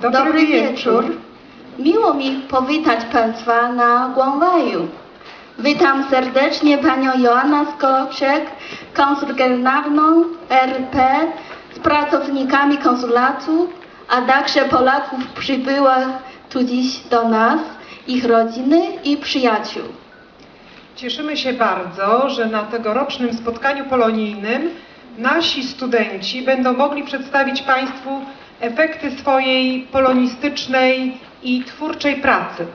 Dobry, wieczór. Miło mi powitać Państwa na Głąwaju. Witam serdecznie Panią Joannę Skoczek, konsul generalną RP z pracownikami konsulatu, a także Polaków przybyłych tu dziś do nas, ich rodziny i przyjaciół. Cieszymy się bardzo, że na tegorocznym spotkaniu polonijnym nasi studenci będą mogli przedstawić Państwu efekty swojej polonistycznej i twórczej pracy.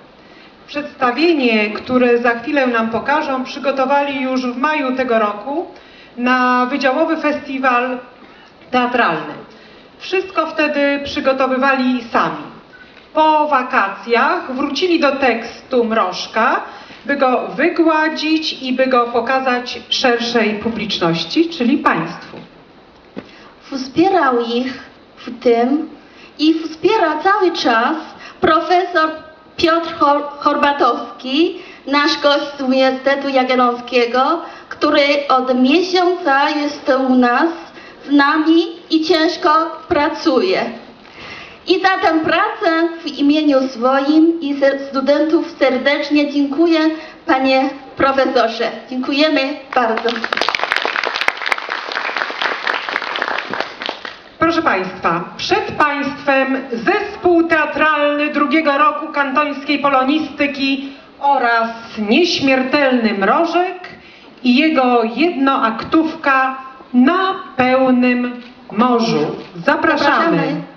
Przedstawienie, które za chwilę nam pokażą, przygotowali już w maju tego roku na Wydziałowy Festiwal Teatralny. Wszystko wtedy przygotowywali sami. Po wakacjach wrócili do tekstu Mrożka, by go wygładzić i by go pokazać szerszej publiczności, czyli Państwu. Wspierał ich w tym i wspiera cały czas profesor Piotr Hor- Horbatowski, nasz gość z Uniwersytetu Jagiellońskiego, który od miesiąca jest u nas z nami i ciężko pracuje. I za tę pracę w imieniu swoim i studentów serdecznie dziękuję panie profesorze. Dziękujemy bardzo. Państwa, przed Państwem zespół teatralny drugiego roku kantońskiej polonistyki oraz nieśmiertelny Mrożek i jego jednoaktówka na pełnym morzu. Zapraszamy. Zapraszamy.